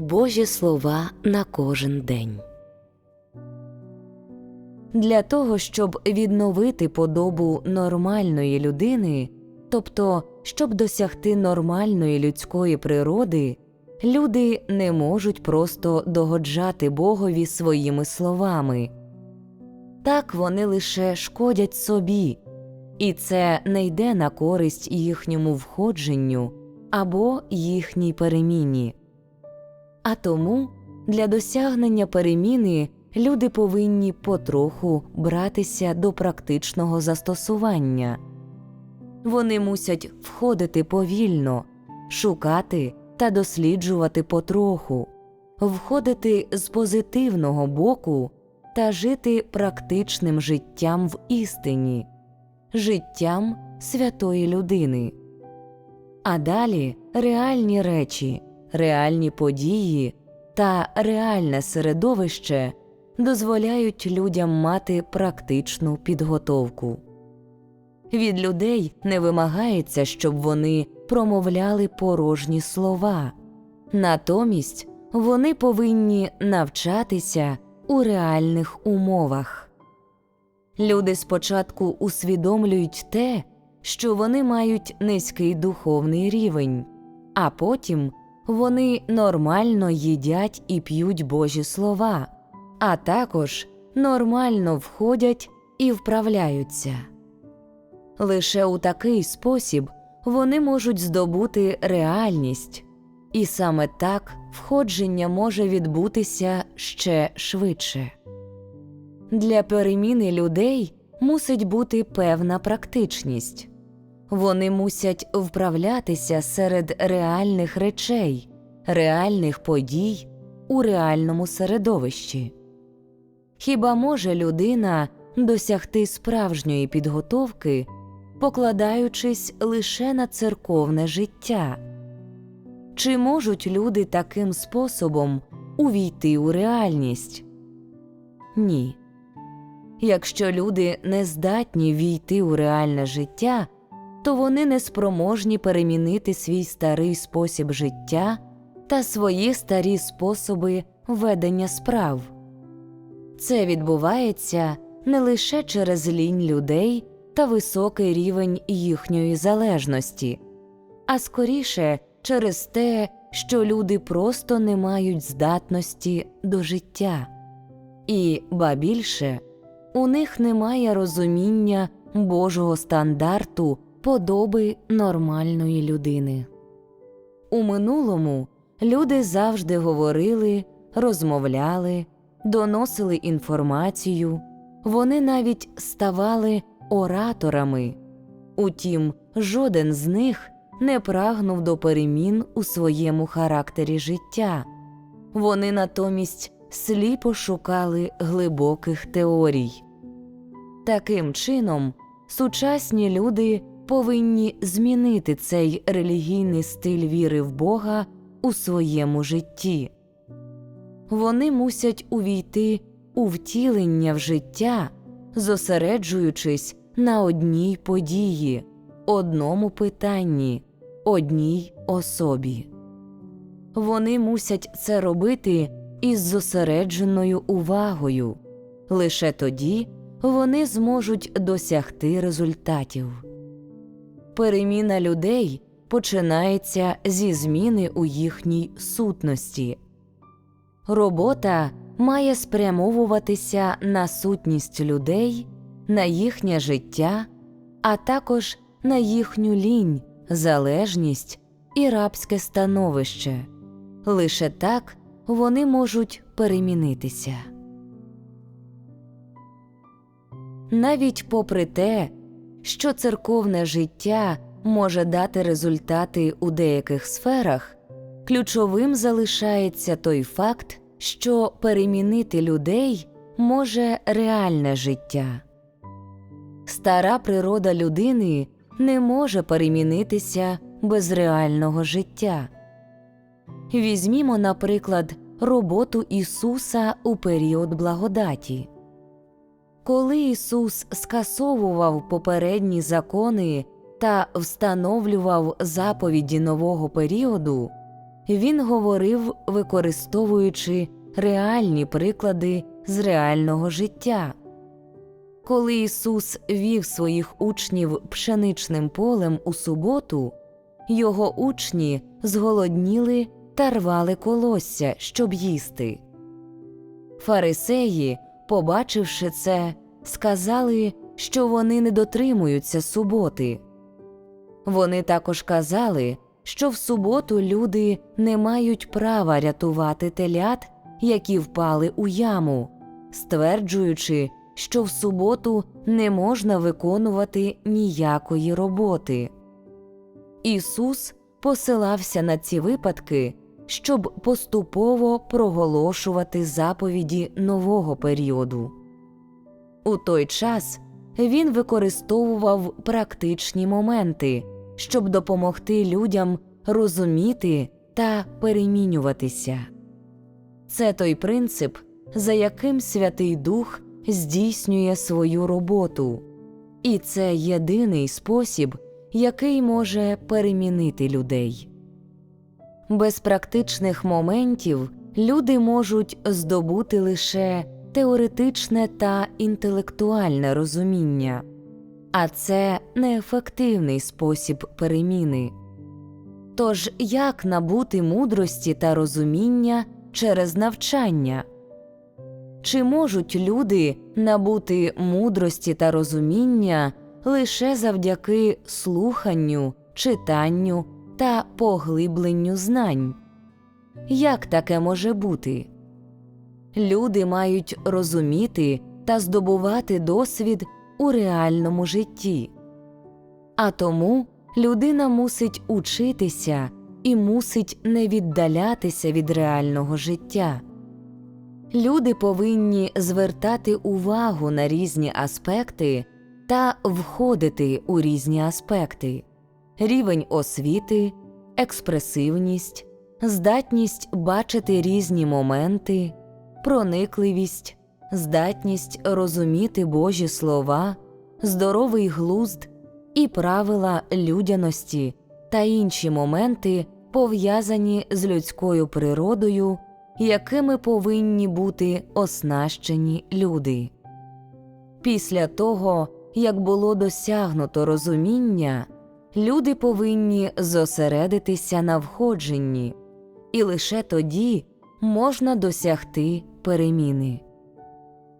Божі слова на кожен день. Для того, щоб відновити подобу нормальної людини, тобто щоб досягти нормальної людської природи, люди не можуть просто догоджати Богові своїми словами. Так вони лише шкодять собі, і це не йде на користь їхньому входженню або їхній переміні. А тому для досягнення переміни люди повинні потроху братися до практичного застосування. Вони мусять входити повільно, шукати та досліджувати потроху, входити з позитивного боку та жити практичним життям в істині, життям святої людини. А далі реальні речі, реальні події та реальне середовище дозволяють людям мати практичну підготовку. Від людей не вимагається, щоб вони промовляли порожні слова, натомість вони повинні навчатися у реальних умовах. Люди спочатку усвідомлюють те, що вони мають низький духовний рівень, а потім вони нормально їдять і п'ють Божі слова, а також нормально входять і вправляються. Лише у такий спосіб вони можуть здобути реальність, і саме так входження може відбутися ще швидше. Для переміни людей мусить бути певна практичність. Вони мусять вправлятися серед реальних речей, реальних подій у реальному середовищі. Хіба може людина досягти справжньої підготовки, покладаючись лише на церковне життя? Чи можуть люди таким способом увійти у реальність? Ні. Якщо люди не здатні війти у реальне життя, то вони не спроможні перемінити свій старий спосіб життя та свої старі способи ведення справ. Це відбувається не лише через лінь людей та високий рівень їхньої залежності, а скоріше через те, що люди просто не мають здатності до життя, і, ба більше, у них немає розуміння Божого стандарту подоби нормальної людини. У минулому люди завжди говорили, розмовляли, доносили інформацію, вони навіть ставали ораторами. Утім, жоден з них не прагнув до перемін у своєму характері життя, вони натомість сліпо шукали глибоких теорій. Таким чином, сучасні люди повинні змінити цей релігійний стиль віри в Бога у своєму житті. Вони мусять увійти у втілення в життя, зосереджуючись на одній події, одному питанні, одній особі. Вони мусять це робити із зосередженою увагою лише тоді вони зможуть досягти результатів. Переміна людей починається зі зміни у їхній сутності. Робота має спрямовуватися на сутність людей, на їхнє життя, а також на їхню лінь, залежність і рабське становище. Лише так вони можуть перемінитися. Навіть попри те, що церковне життя може дати результати у деяких сферах, ключовим залишається той факт, що перемінити людей може реальне життя. Стара природа людини не може перемінитися без реального життя. Візьмімо, наприклад, роботу Ісуса у період благодаті. Коли Ісус скасовував попередні закони та встановлював заповіді нового періоду, він говорив, використовуючи реальні приклади з реального життя. Коли Ісус вів своїх учнів пшеничним полем у суботу, його учні зголодніли та рвали колосся, щоб їсти. Фарисеї, побачивши це, сказали, що вони не дотримуються суботи. Вони також казали, що в суботу люди не мають права рятувати телят, які впали у яму, стверджуючи, що в суботу не можна виконувати ніякої роботи. Ісус посилався на ці випадки, щоб поступово проголошувати заповіді нового періоду. У той час він використовував практичні моменти, щоб допомогти людям розуміти та перемінюватися. Це той принцип, за яким Святий Дух здійснює свою роботу, і це єдиний спосіб, який може перемінити людей. Без практичних моментів люди можуть здобути лише теоретичне та інтелектуальне розуміння, а це неефективний спосіб переміни. Тож як набути мудрості та розуміння через навчання? Чи можуть люди набути мудрості та розуміння лише завдяки слуханню, читанню та поглибленню знань? Як таке може бути? Люди мають розуміти та здобувати досвід у реальному житті. А тому людина мусить учитися і мусить не віддалятися від реального життя. Люди повинні звертати увагу на різні аспекти та входити у різні аспекти рівень освіти, експресивність, здатність бачити різні моменти, проникливість, здатність розуміти Божі слова, здоровий глузд і правила людяності та інші моменти, пов'язані з людською природою, якими повинні бути оснащені люди. Після того, як було досягнуто розуміння, люди повинні зосередитися на входженні, і лише тоді можна досягти переміни.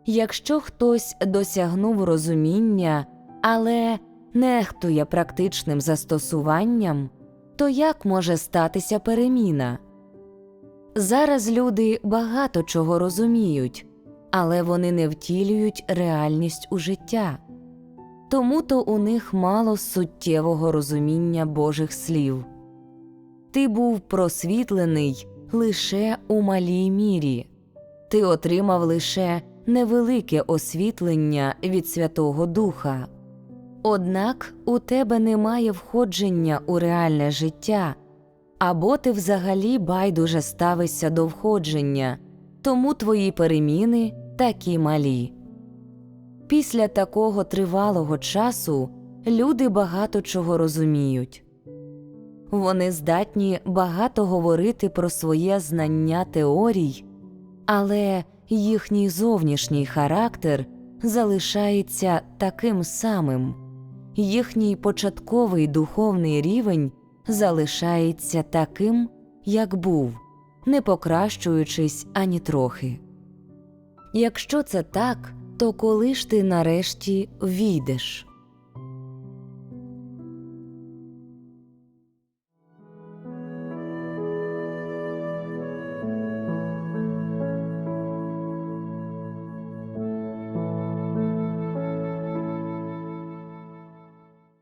Якщо хтось досягнув розуміння, але нехтує практичним застосуванням, то як може статися переміна? Зараз люди багато чого розуміють, але вони не втілюють реальність у життя, тому то у них мало суттєвого розуміння Божих слів. Ти був просвітлений лише у малій мірі, ти отримав лише невелике освітлення від Святого Духа. Однак у тебе немає входження у реальне життя, або ти взагалі байдуже ставишся до входження, тому твої переміни такі малі. Після такого тривалого часу люди багато чого розуміють. Вони здатні багато говорити про своє знання теорій, але їхній зовнішній характер залишається таким самим, їхній початковий духовний рівень залишається таким, як був, не покращуючись ані трохи. Якщо це так, то коли ж ти нарешті війдеш?